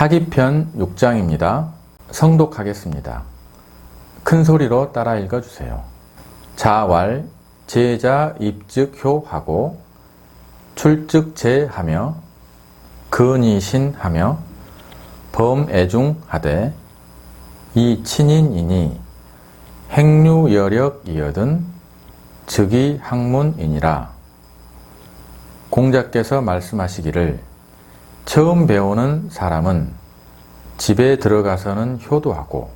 하기편 6장입니다. 성독하겠습니다. 큰 소리로 따라 읽어주세요. 자왈 제자 입즉 효하고 출즉 제하며 근이신하며 범애중하되 이 친인이니 행류여력이여든 즉이 학문이니라. 공자께서 말씀하시기를 처음 배우는 사람은 집에 들어가서는 효도하고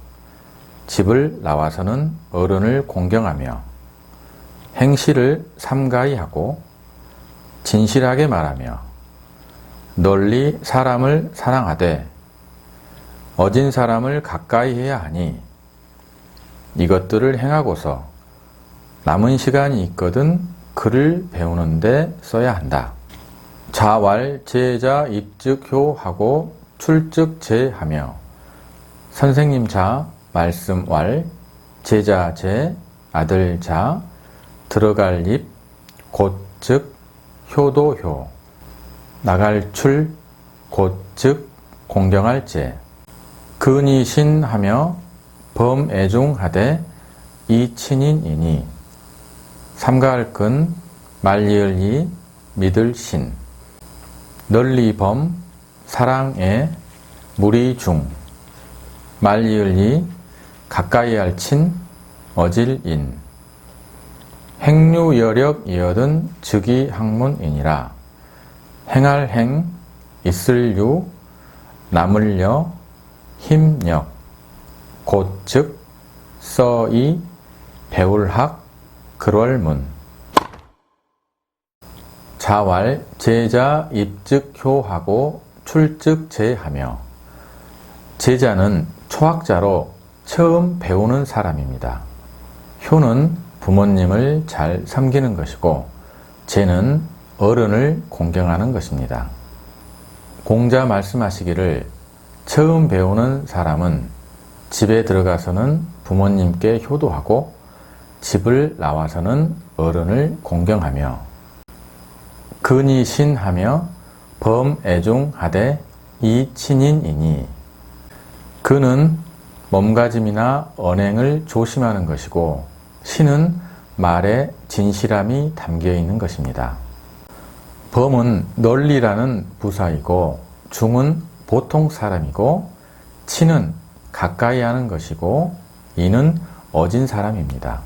집을 나와서는 어른을 공경하며 행실을 삼가히 하고 진실하게 말하며 널리 사람을 사랑하되 어진 사람을 가까이 해야 하니 이것들을 행하고서 남은 시간이 있거든 글을 배우는데 써야 한다. 자왈 제자 입즉효하고 출즉제하며. 선생님 자 말씀 왈 제자 제 아들 자 들어갈 입 곧즉 효도 효. 나갈 출 곧즉 공경할 제. 근이신 하며 범애중하되 이친인이니. 삼가할 근 말리을 이 믿을 신 널리 범 사랑에 무리 중 말리을 이 가까이 할친 어질인. 행류여력 이어든 즉이 학문이니라. 행할 행 있을 유 남을 여 힘력. 곧 즉 써이 배울 학 그럴 문 자왈 제자 입즉 효하고 출즉 제하며 제자는 초학자로 처음 배우는 사람입니다. 효는 부모님을 잘 섬기는 것이고 제는 어른을 공경하는 것입니다. 공자 말씀하시기를 처음 배우는 사람은 집에 들어가서는 부모님께 효도하고 집을 나와서는 어른을 공경하며 근이 신하며 범애중하되 이 친인이니 그는 몸가짐이나 언행을 조심하는 것이고 신은 말에 진실함이 담겨 있는 것입니다. 범은 널리라는 부사이고 중은 보통 사람이고 친은 가까이 하는 것이고 이는 어진 사람입니다.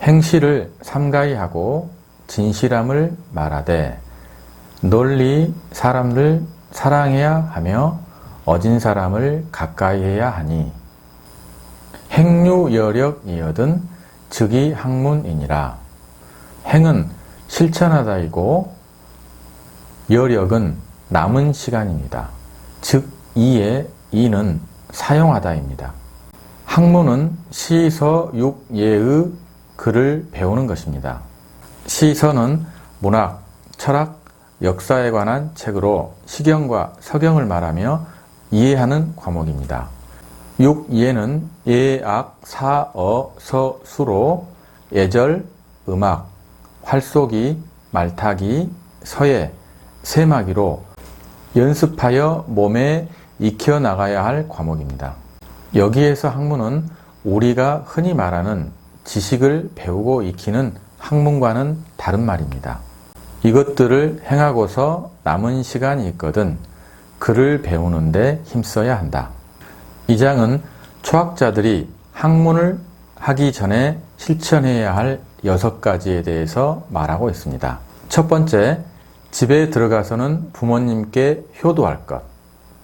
행실을 삼가히 하고 진실함을 말하되 널리 사람을 사랑해야 하며 어진 사람을 가까이 해야 하니 행류여력이여든 즉이 학문이니라 행은 실천하다이고 여력은 남은 시간입니다. 즉 이의 이는 사용하다입니다. 학문은 시서 육예의 글을 배우는 것입니다. 시서는 문학, 철학, 역사에 관한 책으로 시경과 서경을 말하며 이해하는 과목입니다. 육예는 예 악, 사 어, 서, 수로 예절, 음악, 활쏘기, 말타기, 서예, 세마기로 연습하여 몸에 익혀 나가야 할 과목입니다. 여기에서 학문은 우리가 흔히 말하는 지식을 배우고 익히는 학문과는 다른 말입니다. 이것들을 행하고서 남은 시간이 있거든 글을 배우는데 힘써야 한다. 이 장은 초학자들이 학문을 하기 전에 실천해야 할 여섯 가지에 대해서 말하고 있습니다. 첫 번째, 집에 들어가서는 부모님께 효도할 것.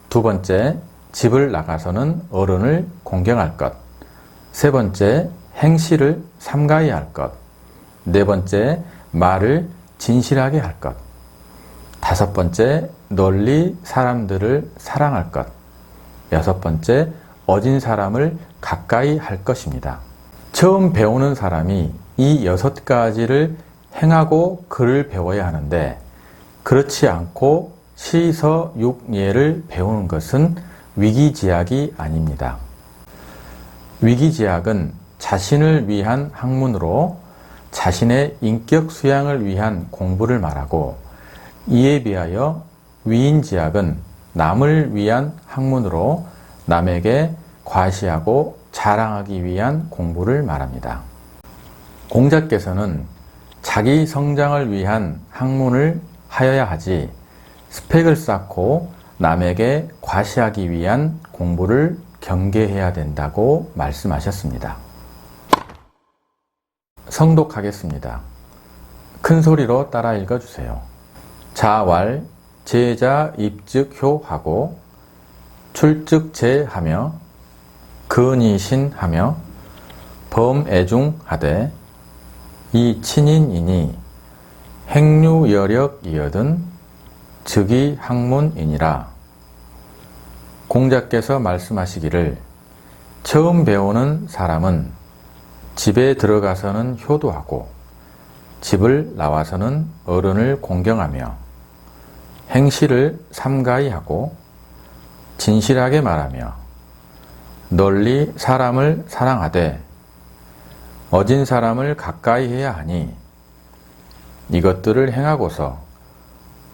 두 번째, 집을 나가서는 어른을 공경할 것. 세 번째, 행실을 삼가히 할 것. 네 번째, 말을 진실하게 할 것. 다섯 번째, 널리 사람들을 사랑할 것. 여섯 번째, 어진 사람을 가까이 할 것입니다. 처음 배우는 사람이 이 여섯 가지를 행하고 글을 배워야 하는데, 그렇지 않고 시서 육예를 배우는 것은 위기지약이 아닙니다. 위기지약은 자신을 위한 학문으로 자신의 인격 수양을 위한 공부를 말하고 이에 비하여 위인지학은 남을 위한 학문으로 남에게 과시하고 자랑하기 위한 공부를 말합니다. 공자께서는 자기 성장을 위한 학문을 하여야 하지 스펙을 쌓고 남에게 과시하기 위한 공부를 경계해야 된다고 말씀하셨습니다. 성독하겠습니다. 큰 소리로 따라 읽어주세요. 자왈 제자 입즉효하고 출즉제하며 근이신하며 범애중하되 이 친인이니 행류여력이여든 즉이 학문이니라. 공자께서 말씀하시기를 처음 배우는 사람은 집에 들어가서는 효도하고 집을 나와서는 어른을 공경하며 행실을 삼가히 하고 진실하게 말하며 널리 사람을 사랑하되 어진 사람을 가까이 해야 하니 이것들을 행하고서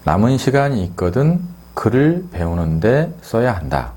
남은 시간이 있거든 글을 배우는데 써야 한다.